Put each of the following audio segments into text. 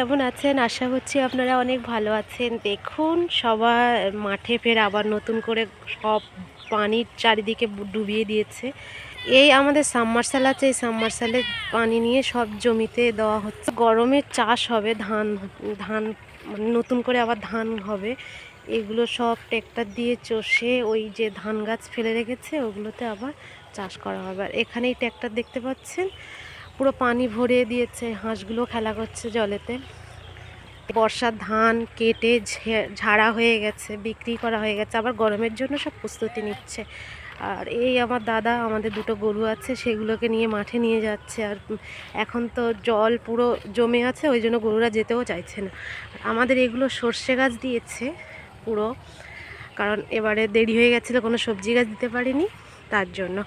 কেমন আছেন? আশা করছি আপনারা অনেক ভালো আছেন। দেখুন, সবার মাঠে ফের আবার নতুন করে সব পানির চারিদিকে ডুবিয়ে দিয়েছে। এই আমাদের সাবমার্শাল আছে, এই সাবমার্শালে পানি নিয়ে সব জমিতে দেওয়া হচ্ছে। গরমে চাষ হবে, ধান ধান মানে নতুন করে আবার ধান হবে। এগুলো সব ট্রেক্টর দিয়ে চষে ওই যে ধান গাছ ফেলে রেখেছে, ওগুলোতে আবার চাষ করা হবে। আর এখানেই ট্রেক্টর দেখতে পাচ্ছেন? পুরো পানি ভরে দিয়েছে, হাঁসগুলো খেলা করছে জলেতে। বর্ষার ধান কেটে ঝাড়া হয়ে গেছে, বিক্রি করা হয়ে গেছে, আবার গরমের জন্য সব প্রস্তুতি নিচ্ছে। আর এই আমার দাদা, আমাদের দুটো গরু আছে, সেগুলোকে নিয়ে মাঠে নিয়ে যাচ্ছে। আর এখন তো জল পুরো জমে আছে, ওই জন্য গরুরা যেতেও চাইছে না। আমাদের এগুলো সর্ষে গাছ দিয়েছে পুরো, কারণ এবারে দেরি হয়ে গেছিল, কোনো সবজি গাছ দিতে পারিনি, তার জন্য।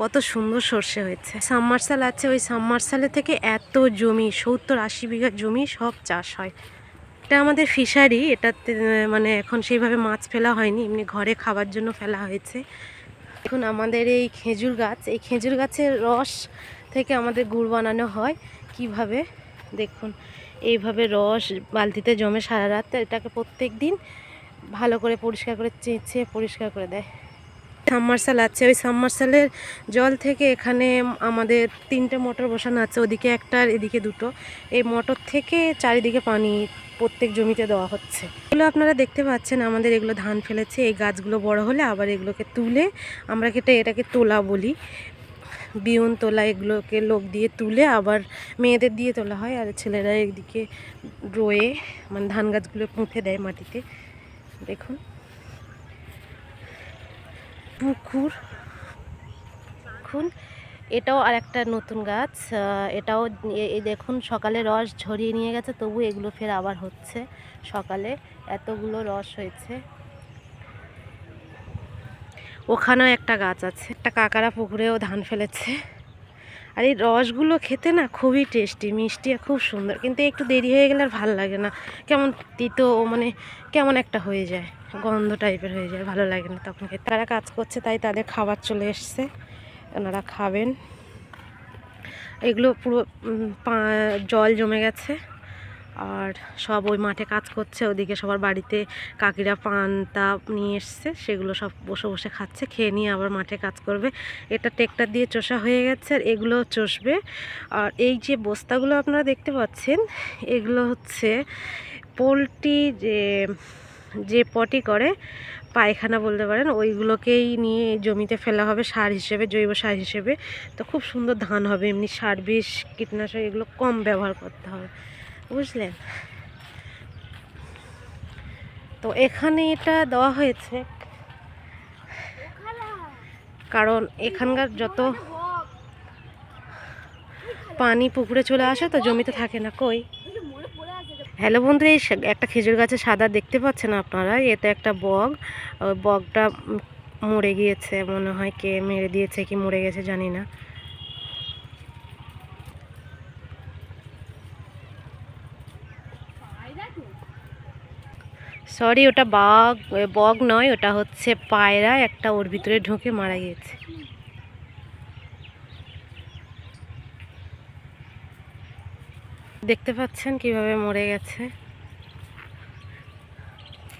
কত সুন্দর সর্ষে হয়েছে। সাবমার্শাল আছে, ওই সাবমার্শালে থেকে এত জমি, সত্তর আশি বিঘা জমি সব চাষ হয়। এটা আমাদের ফিশারি, এটাতে মানে এখন সেইভাবে মাছ ফেলা হয়নি, এমনি ঘরে খাবার জন্য ফেলা হয়েছে। এখন আমাদের এই খেজুর গাছ, এই খেজুর গাছের রস থেকে আমাদের গুড় বানানো হয়। কীভাবে? দেখুন, এইভাবে রস বালতিতে জমে সারা রাত, এটাকে প্রত্যেক দিন ভালো করে পরিষ্কার করে চেঁচে পরিষ্কার করে দেয়। সাবমার্শাল আছে। ওই সাবমার্শালের জল থেকে এখানে আমাদের তিনটে মোটর বসানো আছে। ওদিকে একটা আর এদিকে দুটো। এই মোটর থেকে চারিদিকে পানি প্রত্যেক জমিতে দেওয়া হচ্ছে। এগুলো আপনারা দেখতে পাচ্ছেন, আমাদের এগুলো ধান ফেলেছে। এই গাছগুলো বড় হলে আবার এগুলোকে তুলে আমরা কেটে এটাকে তোলা বলি। বিউন তোলা, এগুলোকে লোক দিয়ে তুলে আবার মেয়েদের দিয়ে তোলা হয়। আর ছেলেরা এদিকে রোয়ে মানে ধান গাছগুলো পুঁতে দেয় মাটিতে। দেখুন। পুকুর। এটাও আর একটা নতুন গাছ। এটাও এই দেখুন সকালে রস ঝরিয়ে নিয়ে গেছে, তবু এগুলো ফের আবার হচ্ছে সকালে। এতগুলো রস হয়েছে। ওখানেও একটা গাছ আছে। একটা কাকারা পুকুরেও ধান ফেলেছে। আর এই রসগুলো খেতে না খুবই টেস্টি, মিষ্টি আর খুব সুন্দর। কিন্তু একটু দেরি হয়ে গেলে আর ভালো লাগে না। কেমন তিতো মানে কেমন একটা হয়ে যায়, গন্ধ টাইপের হয়ে যায়, ভালো লাগে না তখন খেতে। তারা কাজ করছে, তাই তাদের খাবার চলে এসছে। ওনারা খাবেন। এগুলো পুরো জল জমে গেছে। আর সব ওই মাঠে কাজ করছে, ওদিকে সবার বাড়িতে কাকিরা পান্তা নিয়ে এসছে, সেগুলো সব বসে বসে খাচ্ছে, খেয়ে নিয়ে আবার মাঠে কাজ করবে। এটা ট্রেক্টর দিয়ে চষা হয়ে গেছে আর এগুলো চষবে। আর এই যে বস্তাগুলো আপনারা দেখতে পাচ্ছেন, এগুলো হচ্ছে পোলট্রি যে যে পটি করে, পায়খানা বলতে পারেন, ওইগুলোকেই নিয়ে জমিতে ফেলা হবে, সার হিসেবে, জৈব সার হিসেবে। তো খুব সুন্দর ধান হবে, এমনি সার বিষ, কীটনাশক, এগুলো কম ব্যবহার করতে হবে। বুঝলেন? তো এখানে এটা দেওয়া হয়েছে। কারণ এখানকার যত পানি পুকুরে চলে আসে, তো জমিতে থাকে না। কই? হ্যালো বন্ধু এই একটা খেজুর গাছে সাদা দেখতে পাচ্ছেন আপনারা? এটা একটা বগ। বগটা মরে গিয়েছে, মনে হয় কে মেরে দিয়েছে, কি মরে গেছে জানি না। সরি ওটা বাঘ বগ নয়, ওটা হচ্ছে পায়রা, একটা ওর ভিতরে ঢুকে মারা গিয়েছে। দেখতে পাচ্ছেন কীভাবে মরে গেছে?